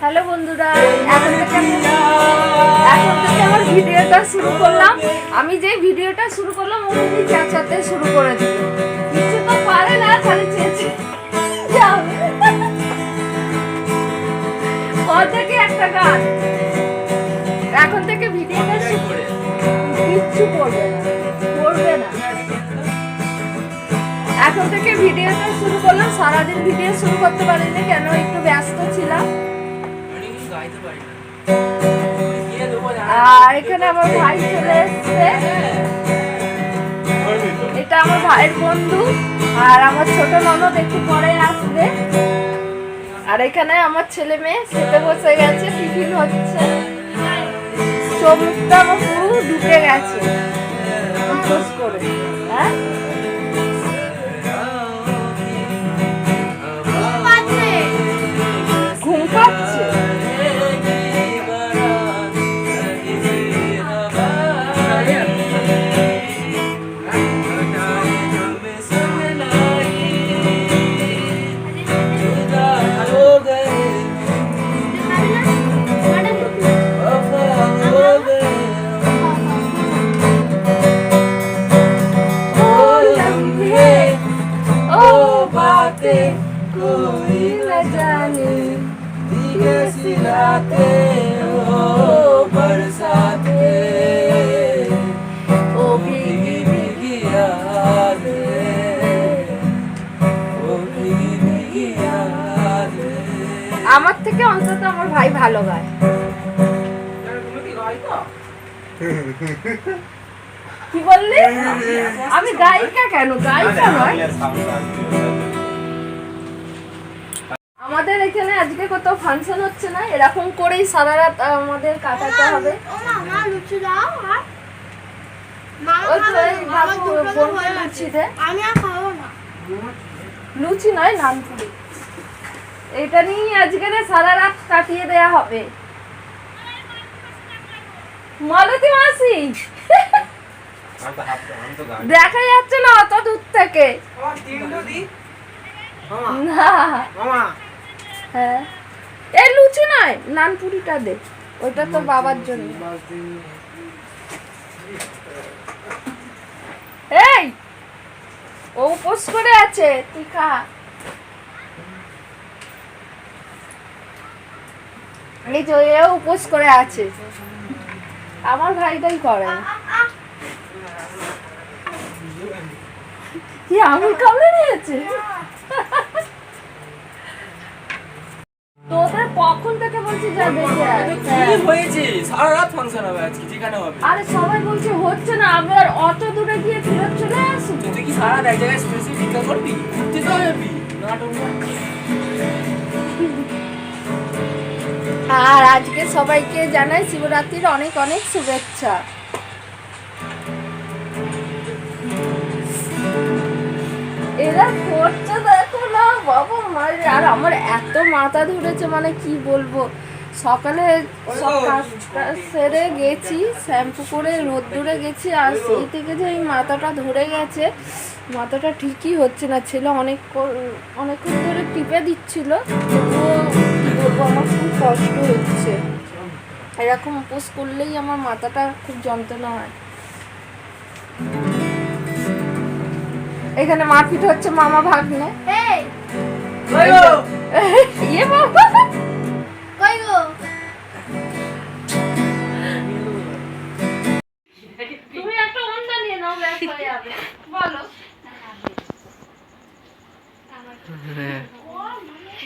Hello বন্ধুরা এখন থেকে এখন থেকে আমার ভিডিওটা শুরু করলাম। আমি যে ভিডিওটা শুরু করলাম ও উনি চেঁচাতে শুরু করে দিল। কিছু তো পারে না খালি চেঁচে। থেকে একটা গান। এখন থেকে ভিডিওটা শুরু কিচ্ছু করবে না। করবে না। এখন থেকে ভিডিওটা শুরু করলাম। সারাদিন ভিডিও শুরু করতে পারিনি কেন একটু আর এখানে আমার ভাই চলে এসছে। এটা আমার ভাইয়ের বন্ধু আর আমার ছোট ননদ একটু পরে আসবে। আর এখানে আমার ছেলে মেয়ে খেতে বসে গেছে, টিফিন হচ্ছে। চোখটা আমার পুরো ঢুকে গেছে। silate, kuile jani, dige silate, o barsate, o bigi bigi yade, o bigi bigi yade. আমার থেকে অন্তত আমার ভাই ভালো গায় কি বললি আমি গায়িকা কেন গায়িকা নয় আমাদের এখানে আজকে কোথাও ফাংশন হচ্ছে না এরকম করেই সারা রাত আমাদের কাটাতে হবে। লুচি নয় নানপুরি। এটা নিয়ে আজকে সারা রাত কাটিয়ে দেয়া হবে। মালতী মাসি! দেখা যাচ্ছে না অত দূর থেকে। না। হ্যাঁ। এই লুচি নয় নানপুরিটা দে। ওইটা তোর বাবার জন্য। এই! ও উপোস করে আছে। তুই খা। এই যে এও উপোস করে আছে। আমার ভাইটাই করে। কি আঙুল কামড়ে নিয়েছে তোদের কখন থেকে বলছি যা দেখে আয়। কি হয়েছে সারা রাত ফাংশন হবে আজকে যেখানে হবে। আরে সবাই বলছে হচ্ছে না আমি আর অত দূরে গিয়ে ফেরত চলে আসব? তুই কি সারা এক জায়গায় স্পেসিফিক ভিক্ষা করবি? ঘুরতে তো যাবি নাটক আর আজকে সবাইকে জানাই শিবরাত্রির অনেক অনেক শুভেচ্ছা। এরা করছে দেখো না, বাবা মায়ের আর আমার এত মাথা ধরেছে মানে কি বলব? সকালে সেরে গেছি, শ্যাম্পু করে রোদ্দুরে গেছি, আর সেই থেকে যে এই মাথাটা ধরে গেছে, মাথাটা ঠিকই হচ্ছে না, ছেলে অনেক অনেকক্ষণ ধরে টিপে দিচ্ছিল, তবুও কি বলব, আমার খুব কষ্ট হচ্ছে। এরকম উপোস করলেই আমার মাথাটা খুব যন্ত্রণা হয়। এখানে মারপিট হচ্ছে মামা ভাগ্নে। এই। ওই গো, ইয়ে বাবা। তুমি একটা অন্ডা নিয়ে নাও ব্যাস হয়ে যাবে। বলো।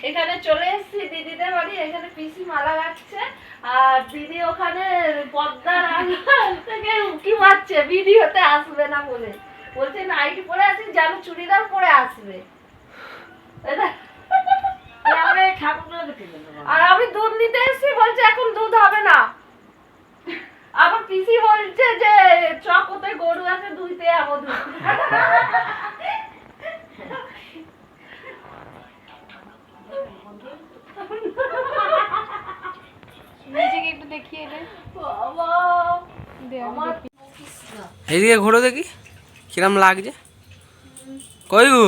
এখানে চলে এসেছি দিদিদের বাড়ি এখানে পিসি মালা গাচ্ছে আর দিদি ওখানে পদ্মার থেকে উঁকি মারছে। ভিডিওতে আসবে না বলে। বলছে নাইটি পরে আছি যেন চুড়িদার পরে আসবে। আর আমি দুধ নিতে এসেছি বলছে এখন দুধ হবে না। আবার পিসি বলছে যে চকোতে গরু আছে দুইতে যাব দুধ। নিজেকে একটু দেখিয়ে দে। বাবা ঘোরো দেখি। কিরম লাগছে? কই গো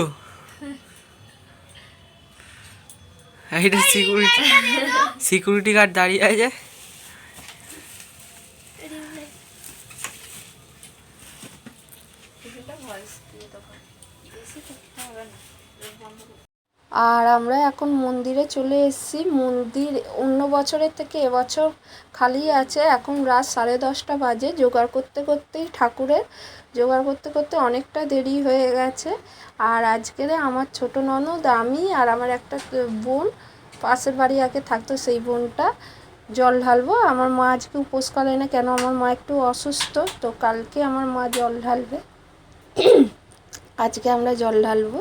এটা সিকিউরিটি সিকিউরিটি গার্ড দাঁড়িয়ে আছে। আর আমরা এখন মন্দিরে চলে এসেছি। মন্দির অন্য বছরের থেকে এবছর খালি আছে। এখন রাত সাড়ে দশটা বাজে। জোগাড় করতে করতেই ঠাকুরের, জোগাড় করতে করতে অনেকটা দেরি হয়ে গেছে। আর আজকের আমার ছোট ননদ, আমি আর আমার একটা বোন, পাশের বাড়ি আগে থাকতো সেই বোনটা। জল ঢালবো। আমার মা আজকে উপোস করে না। কেন? আমার মা একটু অসুস্থ। তো কালকে আমার মা জল ঢালবে। আজকে আমরা জল ঢালবো।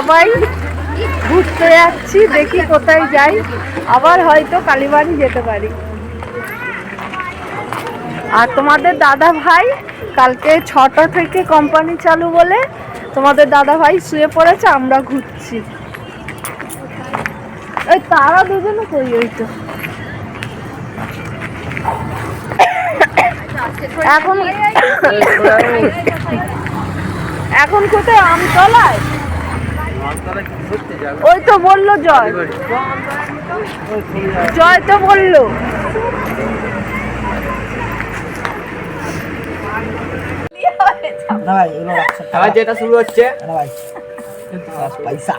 সবাই ঘুরতে যাচ্ছি দেখি কোথায় যাই। আবার হয়তো কালীবাড়ি যেতে পারি। আর তোমাদের দাদা ভাই কালকে ছটা থেকে কোম্পানি চালু বলে তোমাদের দাদা ভাই শুয়ে পড়েছে আমরা ঘুরছি। ওই তারা দুজনে কই ওই তো? এখন এখন কোথায়? আমতলায়? ওই তো বলল জয়। জয় তো বলল। আবার যেটা শুরু হচ্ছে। ভাই পয়সা।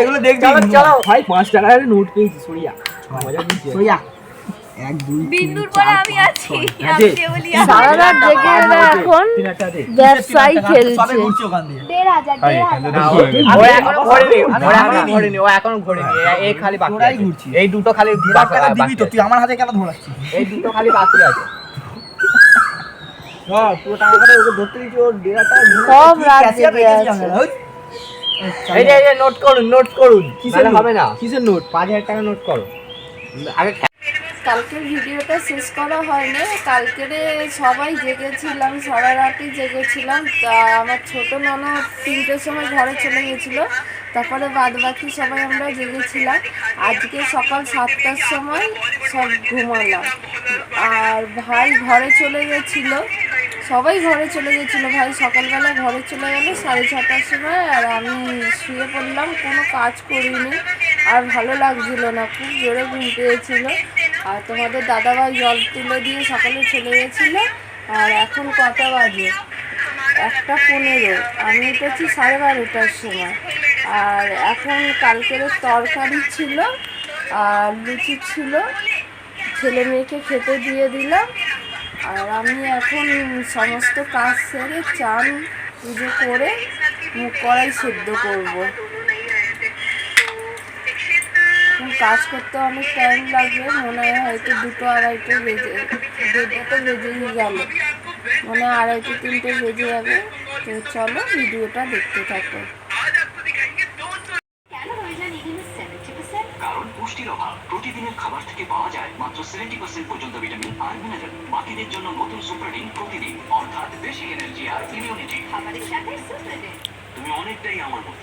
এগুলো চলো ভাই পাঁচ টাকার নোট পেয়েছি সরিয়া। মজা বিন্দুর পরে আমি আছি। আছে? সারা রাত জেগে এরা এখন তিন একটা দে ব্যবসায়ী খেলছে। সবে ঘুরছি ওখান দিয়ে দেড় হাজার দেড় হাজার। ও- ও ঘোরেনি, ও এখনও ঘোরেনি, ও এখনও ঘোরেনি। এ- এই খালি বাকি তোরাই এই দুটো খালি টাকা দিবি তো তুই আমার হাতে কেন ধরাচ্ছিস? এই দুটো খালি বাকি আছে। হ্যাঁ পুরো টাকা করে ওকে ধরতে দিচ্ছি ওর দেড় টাকা সব রাত জেগে আছে। এই যে নোট করুন নোট করুন। কিসের হবে না। কিসের নোট পাঁচ হাজার টাকা নোট করো। আগে কালকের ভিডিওটা শেষ করা হয়নি। কালকের সবাই জেগেছিলাম, সারা রাতই জেগেছিলাম। তা আমার ছোট নানা তিনটের সময় ঘরে চলে গেছিল। তারপরে বাদ বাকি সবাই আমরা জেগেছিলাম। আজকে সকাল সাতটার সময় সব ঘুমালাম। আর ভাই ঘরে চলে গেছিল। সবাই ঘরে চলে গেছিল। ভাই সকালবেলা ঘরে চলে গেলো সাড়ে ছটার সময় আর আমি শুয়ে পড়লাম। কোনো কাজ করিনি। আর ভালো লাগছিল না, খুব জোরে ঘুম পেয়েছিল। আর তোমাদের দাদাভাই জল তুলে দিয়ে সকালে চলে গেছিল, আর এখন কটা বাজে? একটা পনেরো, আমি উঠেছি সাড়ে বারোটার সময়। আর এখন কালকের তরকারি ছিল, আর লুচি ছিল, ছেলে মেয়েকে খেতে দিয়ে দিলাম। আর আমি এখন সমস্ত কাজ সেরে চান পুজো করে মুখ কড়াই সেদ্ধ করব এখন কাজ করতে অনেক টাইম লাগবে মনে হয় হয়তো দুটো আড়াইটে বেজে দুটো তো বেজেই গেল। মনে হয় আড়াইটে তিনটে বেজে যাবে তো চলো ভিডিওটা দেখতে থাকো। পার্সেন্ট কারণ পুষ্টির অভাব। মাত্র সেভেন্টি পার্সেন্ট পর্যন্ত ভিটামিন আর মিনারেল বাকিদের জন্য নতুন সুপারডিন প্রতিদিন। অর্থাৎ বেশি এনার্জি আর ইমিউনিটি আমাদের সাথে তুমি অনেকটাই আমার মতো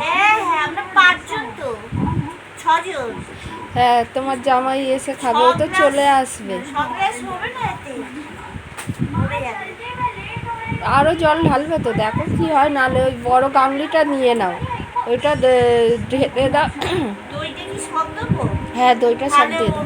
হ্যাঁ হ্যাঁ আমরা পাঁচজন তো। ছজন। হ্যাঁ তোমার জামাই এসে খাবে ও তো চলে আসবে। আরও জল ঢালবে তো দেখো কি হয় নাহলে ওই বড় গামলিটা নিয়ে নাও। ওইটা ঢেলে দাও। হ্যাঁ দইটা সব দিয়ে দাও।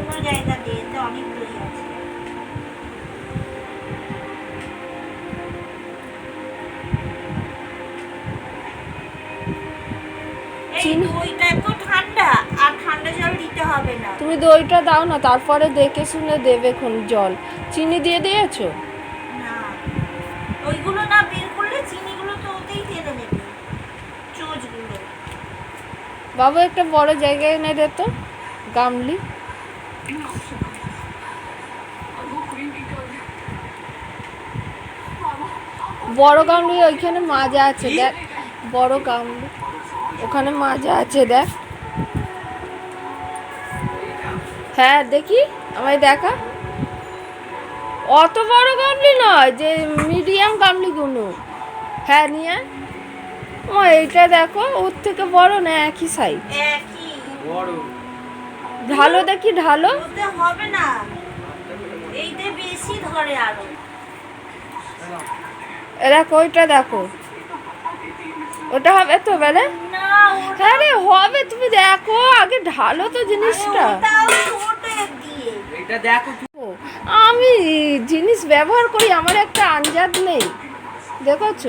হবে না। তুমি দইটা দাও না তারপরে দেখে শুনে দেবে কোন জল। চিনি দিয়ে দিয়েছ? না। ওইগুলো না বের করলে চিনিগুলো তো ওতেই টেনে নেবে চোচগুলো। বাবু একটা বড় জায়গায় এনে দে তো গামলি। বড় গামলি ওইখানে মাজা আছে দেখ। বড় গামলি। ওখানে মাজা আছে দেখ। হ্যাঁ দেখি আমায় দেখা। অত বড় গামলি নয় যে মিডিয়াম গামলিগুলো। হ্যাঁ নিয়ে। ও এইটা দেখো ওর থেকে বড় না একই সাইজ একই। বড়। ঢালো দেখি ঢালো। ওতে হবে না। এইতে বেশি ধরে আরও। দেখো ওইটা দেখো। ওটা হবে তো বেলে? না হ্যাঁ রে হবে তুমি দেখো আগে ঢালো তো জিনিসটা। ওটাও ছোট দিয়ে। এটা দেখো কি ও, আমি জিনিস ব্যবহার করি আমার একটা আঞ্জাদ নেই। দেখেছ।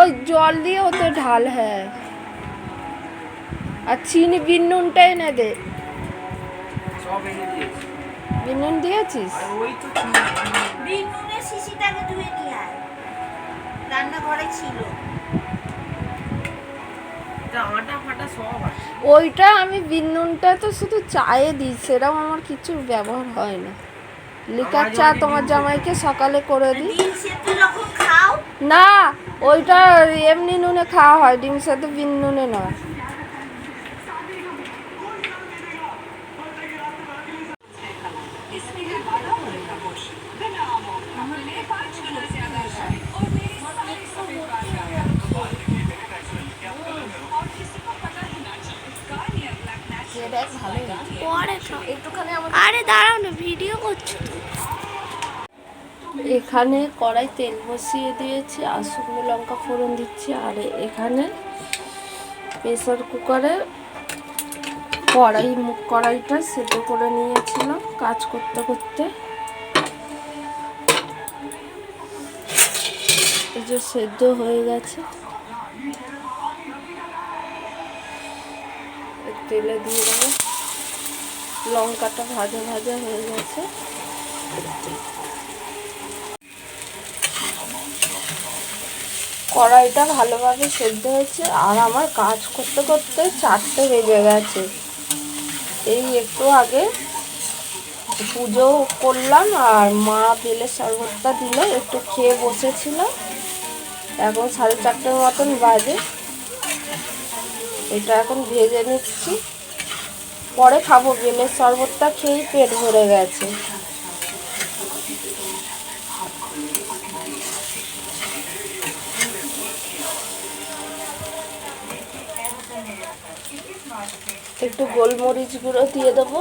ওই জল দিয়ে ওতে ঢাল হ্যাঁ। আর চিনি বিনুনটা এনে দে। বিনুন দিয়েছিস? ওই তো। শিশিটাকে আয় রান্নাঘরে ছিল। এটা আটা ফাটা সব আছে। ওইটা আমি বিনুনটা তো শুধু চায়ে দিই সেরকম আমার কিছু ব্যবহার হয় না। লিকার চা তোমার জামাইকে সকালে করে দিই। না ওইটা এমনি নুনে খাওয়া হয় ডিম সাথে বিন নুনে নয়। আরে দাঁড়াও না ভিডিও করছ এখানে কড়াই তেল বসিয়ে দিয়েছি আর শুকনো লঙ্কা ফোড়ন দিচ্ছি, আর এখানে প্রেসার কুকারে কড়াই মুখ কড়াইটা সেদ্ধ করে নিয়েছিলাম, কাজ করতে করতে। যে সেদ্ধ হয়ে গেছে। তেলে দিয়ে দেবো। লঙ্কাটা ভাজা ভাজা হয়ে গেছে। কড়াইটা ভালোভাবে সেদ্ধ হয়েছে, আর আমার কাজ করতে করতে চারটে বেজে গেছে। এই একটু আগে পুজো করলাম, আর মা বেলের শরবতটা দিল, একটু খেয়ে বসেছিলাম। এখন সাড়ে চারটের মতন বাজে। এটা এখন ভেজে নিচ্ছি। পরে খাব বেলের শরবতটা খেয়েই পেট ভরে গেছে। একটু গোলমরিচ গুঁড়ো দিয়ে দেবো।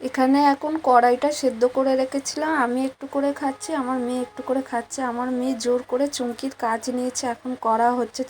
এখানে এখন কড়াইটা সেদ্ধ করে রেখেছিলাম। আমি একটু করে খাচ্ছি, আমার মেয়ে একটু করে খাচ্ছে। আমার মেয়ে জোর করে চুমকির কাজ নিয়েছে। এখন করা হচ্ছে